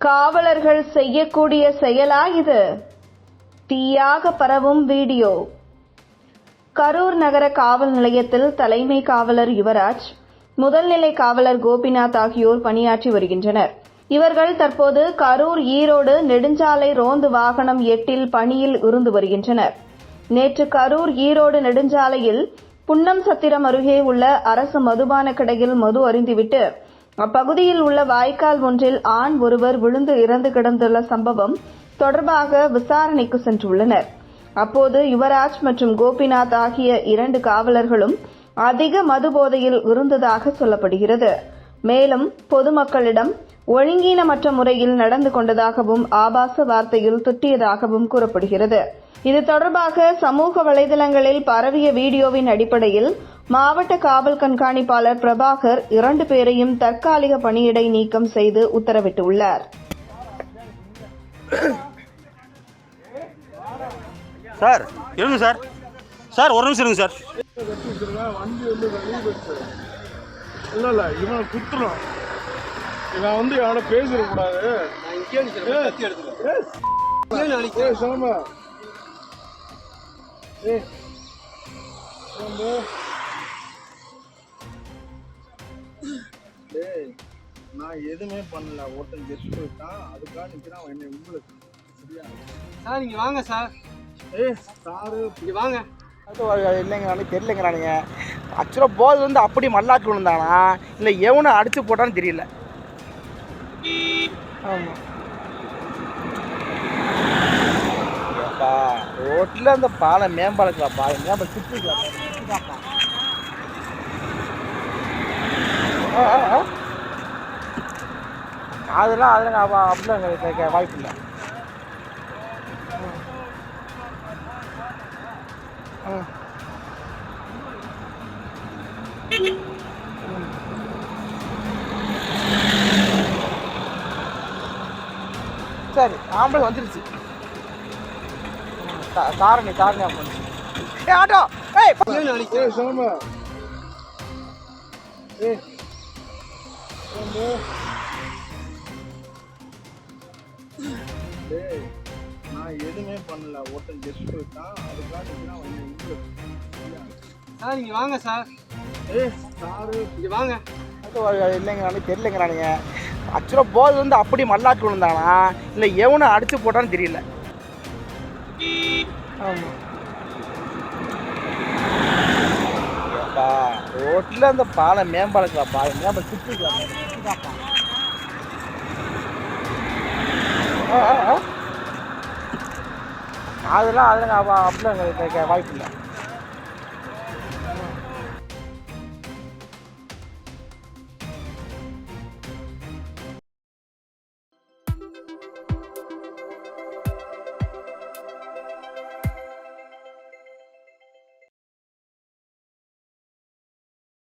காவலர்கள் செய்யக்கூடிய செயலா இது? தீயாக பரவும் வீடியோ. கரூர் நகர காவல் நிலையத்தில் தலைமை காவலர் யுவராஜ் முதல்நிலை காவலர் கோபிநாத் ஆகியோர் பணியாற்றி வருகின்றனர். இவர்கள் தற்போது கரூர் ஈரோடு நெடுஞ்சாலை ரோந்து வாகனம் எட்டில் பணியில் இருந்து வருகின்றனர். நேற்று கரூர் ஈரோடு நெடுஞ்சாலையில் புன்னம் சத்திரம் அருகே உள்ள அரசு மதுபான கடையில் மது அருந்திவிட்டு அப்பகுதியில் உள்ள வாய்க்கால் ஒன்றில் ஆண் ஒருவர் விழுந்து இறந்து கிடந்துள்ள சம்பவம் தொடர்பாக விசாரணைக்கு சென்றுள்ளனர். அப்போது யுவராஜ் மற்றும் கோபிநாத் ஆகிய இரண்டு காவலர்களும் அதிக மது போதையில் இருந்ததாக சொல்லப்படுகிறது. மேலும் பொதுமக்களிடம் ஒழுங்கீனமற்ற முறையில் நடந்து கொண்டதாகவும் ஆபாச வார்த்தையில் திட்டியதாகவும் கூறப்படுகிறது. இது தொடர்பாக சமூக வலைதளங்களில் பரவிய வீடியோவின் அடிப்படையில் மாவட்ட காவல் கண்காணிப்பாளர் பிரபாகர் இரண்டு பேரையும் தற்காலிக பணியிடை நீக்கம் செய்து உத்தரவிட்டுள்ளார் சார் இருங்க சார் சார் ஒரு நிமிஷம் இருங்க சார் இல்லை இல்லை இவனை குத்துறான் இவன் வந்து அவனை பேசிடக்கூடாது ஏ சாம ஏ நான் எதுவுமே பண்ணல. ஒருத்தன் கெட்டு போயிட்டான். அதுக்காக நிற்கிறான் அவன் என்னை உங்களுக்கு சரியா சார் இங்கே வாங்க சார். ஏ சாரு இங்கே வாங்க. இல்லைங்கிறானு தெரியலங்கிறானுங்க. ஆக்சுவலாக போது வந்து அப்படி மல்லாக்கு விழுந்தானா? இல்லை எவனை அடிச்சு போட்டான்னு தெரியல. ஆமாம் ரோட்டில் அந்த பாலம் மேம்பாலக்கலாப்பா மேம்பாலம் சுற்றிக்கலாப்பா அதெல்லாம் அதெல்லாம் அப்ப- அப்படிலாம் கேட்க வாய்ப்பு இல்லை சரி ஆம்பளை வந்துருச்சு. காரணி காரணி அப்போ ஏ ஆட்டோ! ஏய் போ. ஏ சாம. ஏ டேய் நான் எதுவுமே பண்ணல. ஒருத்தன் கெட்டு போயிட்டான் அதுக்காக உங்களுக்கு சரியா சார் இங்கே வாங்க சார். ஏ சாரு. இங்கே வாங்க. இல்லைங்கிறானு தெரியலங்கிறானுங்க. ஆக்சுவலாக போது வந்து அப்படி மல்லாக்கு விழுந்தானா இல்லை எவனை அடிச்சு போட்டான்னு தெரியல. ஆமாம் ரோட்டில் அந்த பாலம் மேம்பாலக்கலாப்பா மேம்பாலம் சுற்றிக்கலாப்பா அதெல்லாம் அதெல்லாம் அப்படிலாம் எங்களுக்கு வாய்ப்பு இல்லை